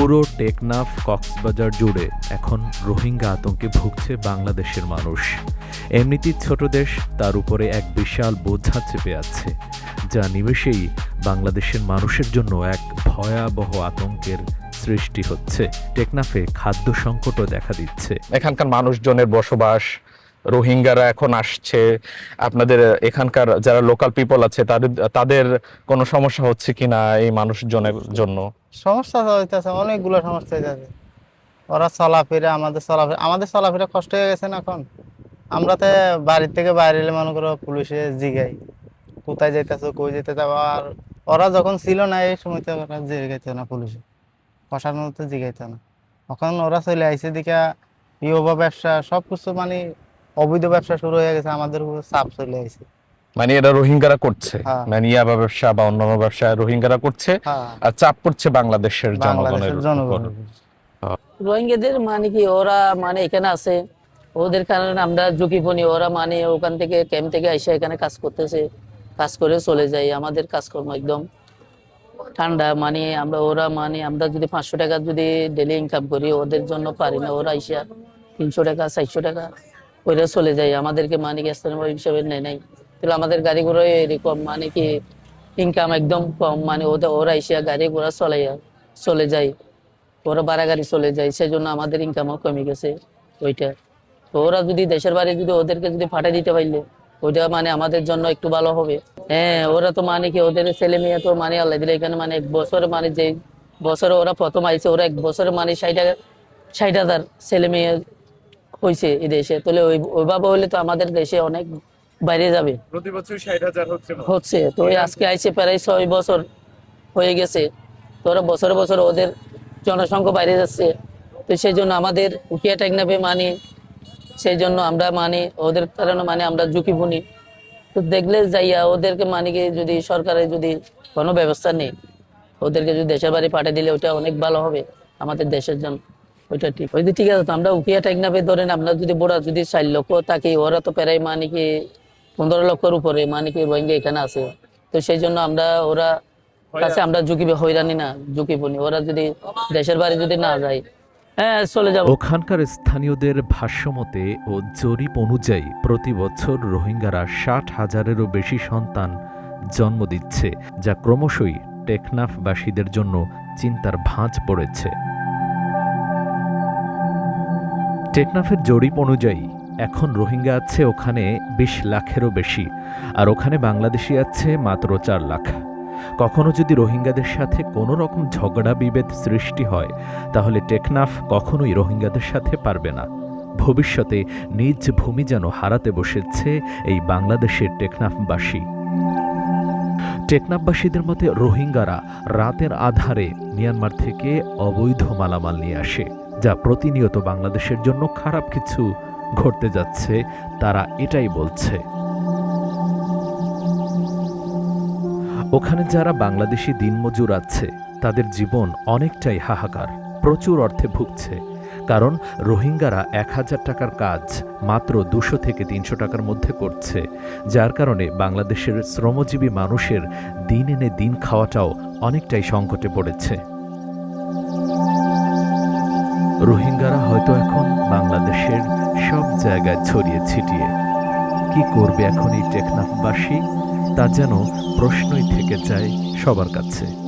পুরো টেকনাফ কক্সবাজার জুড়ে এখন রোহিঙ্গা আতঙ্কে ভুগছে বাংলাদেশের মানুষ। এমনিতেই ছোট দেশ, তার উপরে এক বিশাল বোঝা চেপে আছে, যা নিমেষেই বাংলাদেশের মানুষের জন্য এক ভয়াবহ আতঙ্কের সৃষ্টি হচ্ছে। টেকনাফে খাদ্য সংকটও দেখা দিচ্ছে। এখানকার মানুষজনের বসবাস রোহিঙ্গারা এখন আসছে। আপনাদের এখানকার যারা লোকাল পিপল আছে, তাদের তাদের কোনো সমস্যা হচ্ছে কিনা এই মানুষজনের জন্য? সমস্যা হইতেছে, অনেকগুলো সমস্যা হইতেছে। ওরা চলাফেরা, আমাদের চলাফেরা আমাদের চলাফেরা কষ্ট হয়ে গেছে না এখন? আমরা তো বাড়ির থেকে বাইরে এলে মনে করো পুলিশে জিগাই। কোথায় যাইতেছো, কই যেতেছে আর ওরা যখন ছিল না, এই সময় তো ওরা জিগাইতো না পুলিশে। প্রশাসন তো জিগাইতো না। এখন ওরা চলে আইসে দিকে ইয়োবা ব্যবসা সব কিছু মানে অবৈধ ব্যবসা শুরু হয়ে গেছে আমাদের উপর চাপ চলে আইছে। মানে এটা রোহিঙ্গারা করছে? হ্যাঁ। মানে ইয়াবা ব্যবসা বা অন্যান্য ব্যবসা রোহিঙ্গারা করছে? হ্যাঁ। আর চাপ পড়ছে বাংলাদেশের জনগণের। জনগণ রোহিঙ্গাদের মানে কি ওরা মানে এখানে আছে। ওদের কারণে আমরা ঝুঁকিপূর্ণ ওরা মানে ওখান থেকে ক্যাম্প থেকে এসে এখানে কাজ করতেছে। কাজ করে চলে যাই আমাদের কাজকর্ম একদম ঠান্ডা। মানে আমরা ওরা মানে আমরা যদি পাঁচশো টাকা যদি ডেলি ইনকাম করি ওদের জন্য পারি না। ওরা এসে তিনশো টাকা চারশো টাকা। ওইটা চলে যায়। আমাদেরকে মানে কি স্থানীয় হিসেবে নেয় নাই। তাহলে আমাদের গাড়ি ঘোড়া এরকম মানে কি ইনকাম একদম কম মানে ওদের ওরা এসে গাড়ি ঘোড়া চলাইয়া চলে যায়। ওরা ভাড়া গাড়ি চলে যায়, সেজন্য আমাদের ইনকামও কমে গেছে ওইটা। তো ওরা যদি দেশের বাড়ি যদি ওদেরকে যদি ফাটাই দিতে পারলে, ওইটা মানে আমাদের জন্য একটু ভালো হবে। হ্যাঁ ওরা তো মানে কি, ওদের ছেলে মেয়ে তো মানে আল্লাহ দিলে এখানে মানে এক বছর মানে যে বছরে ওরা প্রথম আইছে, ওরা এক বছরে মানে ষাট হাজার ষাট হাজার ছেলে মেয়ে হয়েছে এই দেশে। তাহলে ওই ওইভাবে হলে তো আমাদের দেশে অনেক বাইরে যাবে। প্রতি বছর ষাট হাজার হচ্ছে হচ্ছে তো ওই আজকে আইসে প্রায় ছয় বছর হয়ে গেছে। তো ওরা বছরে বছর ওদের জনসংখ্যা বাইরে যাচ্ছে। তো সেই জন্য আমাদের উকিয়া টেকনাফে মানি সেই জন্য আমরা মানি ওদের কারণে মানে আমরা ঝুঁকি বুনি তো দেখলে যাইয়া ওদেরকে মানে কি যদি সরকারের যদি কোনো ব্যবস্থা নেই ওদেরকে যদি দেশের বাড়ি পাঠিয়ে দিলে ওটা অনেক ভালো হবে আমাদের দেশের জন্য। ওইটা ঠিক। ওই ঠিক আছে তো আমরা উকিয়া টেকনাফে ধরেন আমরা যদি বোড়া যদি চার লক্ষ থাকি ওরা তো প্রায় মানে কি পনেরো লক্ষের উপরে মানে কি রোহিঙ্গা এখানে আছে। তো সেই জন্য আমরা ওরা কাছে আমরা ঝুঁকি না। ওরা যদি দেশের বাড়ি যদি না যায় হ্যাঁ চলে যাব। ওখানকার স্থানীয়দের ভাষ্যমতে ও জরিপ অনুযায়ী প্রতি বছর রোহিঙ্গারা ষাট হাজারেরও বেশি সন্তান জন্ম দিচ্ছে যা ক্রমশই টেকনাফবাসীদের জন্য চিন্তার ভাঁজ পড়েছে। টেকনাফের জরিপ অনুযায়ী, এখন রোহিঙ্গা আছে ওখানে বিশ লাখেরও বেশি, আর ওখানে বাংলাদেশি আছে মাত্র চার লাখ। কখনো যদি রোহিঙ্গাদের সাথে কোনো রকম ঝগড়া বিভেদ সৃষ্টি হয়, তাহলে টেকনাফ কখনোই রোহিঙ্গাদের সাথে পারবে না। ভবিষ্যতে নিজ ভূমি যেন হারাতে বসেছে এই বাংলাদেশের টেকনাফবাসী। টেকনাফবাসীদের মতে রোহিঙ্গারা রাতের আধারে মিয়ানমার থেকে অবৈধ মালামাল নিয়ে আসে। যা প্রতিনিয়ত বাংলাদেশের জন্য খারাপ কিছু ঘটতে যাচ্ছে, তারা এটাই বলছে। ওখানে যারা বাংলাদেশি দিনমজুর আছে, তাদের জীবন অনেকটাই হাহাকার, প্রচুর অর্থে ভুগছে। কারণ রোহিঙ্গারা এক হাজার টাকার কাজ মাত্র দুশো থেকে তিনশো টাকার মধ্যে করছে, যার কারণে বাংলাদেশের শ্রমজীবী মানুষের দিন এনে দিন খাওয়াটাও অনেকটাই সংকটে পড়েছে। রোহিঙ্গারা হয়তো এখন বাংলাদেশের সব জায়গায় ছড়িয়ে ছিটিয়ে। কি করবে এখন এই টেকনাফবাসী? তা যেন প্রশ্নই থেকে যায় সবার কাছে।